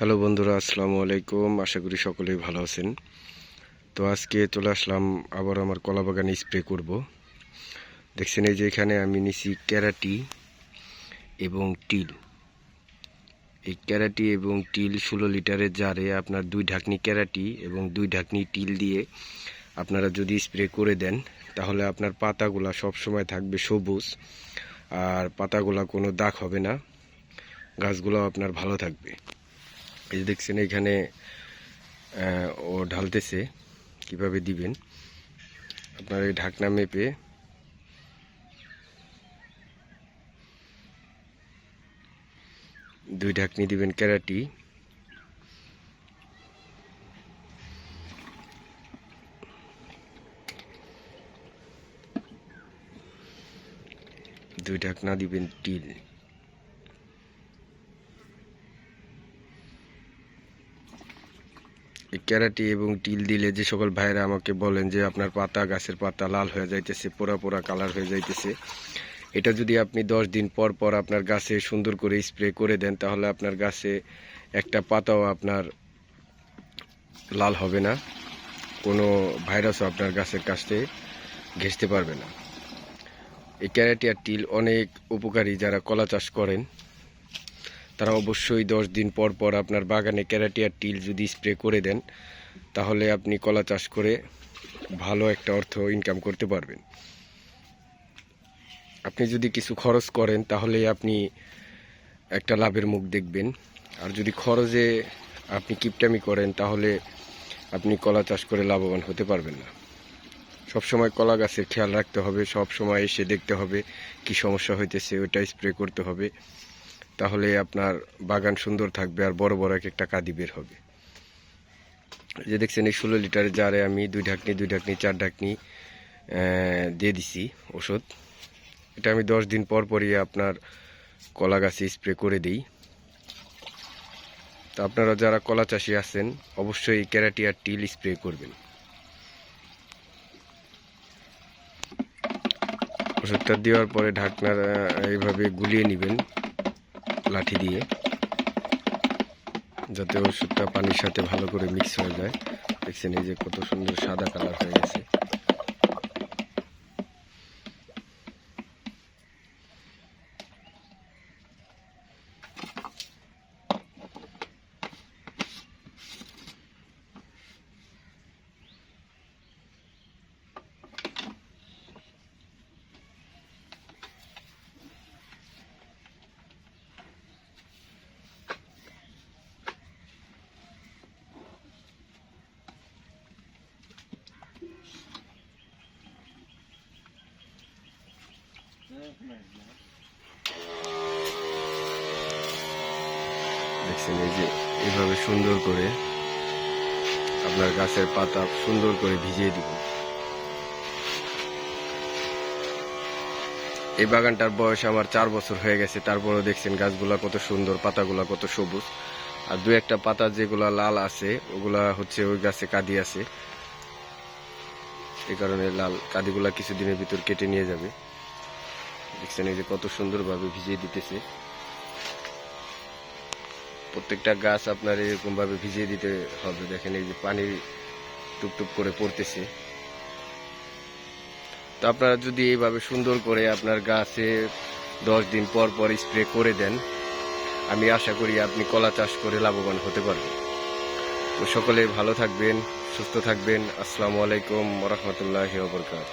Hello বন্ধুরা, আসসালামু আলাইকুম। আশা করি সকলেই ভালো আছেন। তো আজকে চলে আসলাম, আবার আমার কলা বাগানে স্প্রে করব। দেখছেন এই যে এখানে আমি নিছি ক্যারাটি এবং টিল। এই ক্যারাটি এবং টিল ষোলো লিটারের জারে আপনার দুই ঢাকনি ক্যারাটি এবং দুই ঢাকনি টিল দিয়ে আপনারা যদি স্প্রে করে দেন, তাহলে আপনার পাতাগুলা সবসময় থাকবে সবুজ আর পাতাগুলা কোনো দাগ হবে না। গাছগুলো আপনার ভালো থাকবে। এই দেখছেন এখানে ও ঢালতেছে। কীভাবে দিবেন? আপনার এই ঢাকনা মেপে। দুই ঢাকনি দিবেন ক্যারাটি। দুই ঢাকনা দিবেন টিল ক্যারাটি এবং টিল দিলে যে সকল ভাইরা আমাকে বলেন যে আপনার পাতা গাছের পাতা লাল হয়ে যাইতেছে, পোড়া পোড়া কালার হয়ে যাইতেছে, এটা যদি আপনি দশ দিন পর পর আপনার গাছে সুন্দর করে স্প্রে করে দেন, তাহলে আপনার গাছে একটা পাতাও আপনার লাল হবে না। কোনো ভাইরাসও আপনার গাছের কাছ ঘেঁষতে পারবে না। এই ক্যারাটি আর টিল অনেক উপকারী যারা কলা চাষ করেন। তারা অবশ্যই দশ দিন পর পর আপনার বাগানে ক্যারাটিয়ার টিল যদি স্প্রে করে দেন, তাহলে আপনি কলা চাষ করে ভালো একটা অর্থ ইনকাম করতে পারবেন। আপনি যদি কিছু খরচ করেন তাহলে আপনি একটা লাভের মুখ দেখবেন। আর যদি খরচে আপনি কিপটামি করেন, তাহলে আপনি কলা চাষ করে লাভবান হতে পারবেন না। সবসময় কলা গাছের খেয়াল রাখতে হবে সব সময় এসে দেখতে হবে কি সমস্যা হইতেছে ওটা স্প্রে করতে হবে। তাহলে আপনার বাগান সুন্দর থাকবে আর বড় বড় এক একটা কাদি বের হবে। যে দেখছেন, এই ষোলো লিটারের জারে আমি দুই ঢাকনি দুই ঢাকনি, চার ঢাকনি দিয়ে দিছি ওষুধ। এটা আমি দশ দিন পর পরই আপনার কলা গাছে স্প্রে করে দিই। তা আপনারা যারা কলা চাষি আছেন, অবশ্যই ক্যারাটি আর টিল স্প্রে করবেন। ওষুধটা দেওয়ার পরে ঢাকনার এইভাবে গুলিয়ে নেবেন। লাঠি দিয়ে, যাতে ওষুধটা পানির সাথে ভালো করে মিক্স হয়ে যায়। দেখছেন এই যে কত সুন্দর সাদা কালার হয়ে গেছে। দেখছেন এই যে এইভাবে সুন্দর করে আপনার গাছের পাতা সুন্দর করে ভিজিয়ে দিব। এই বাগানটার বয়স আমার চার বছর হয়ে গেছে, তারপরেও দেখছেন গাছগুলা কত সুন্দর, পাতাগুলা কত সবুজ। আর দু একটা পাতা যেগুলা লাল আছে, ওগুলা হচ্ছে ওই গাছে কাদি আছে। এই কারণে লাল কাদিগুলা কিছুদিনের ভিতর কেটে নিয়ে যাবে। দেখছেন এই যে কত সুন্দরভাবে ভিজিয়ে দিতেছে। প্রত্যেকটা গাছ আপনার এরকম ভাবে ভিজিয়ে দিতে হবে। দেখেন এই যে পানি টুপটুপ করে পড়তেছে। তো আপনারা যদি এইভাবে সুন্দর করে আপনার গাছে দশ দিন পর পর স্প্রে করে দেন, আমি আশা করি আপনি কলা চাষ করে লাভবান হতে পারবেন। তো সকলে ভালো থাকবেন, সুস্থ থাকবেন। আসসালামু আলাইকুম রহমতুল্লাহ বরকাত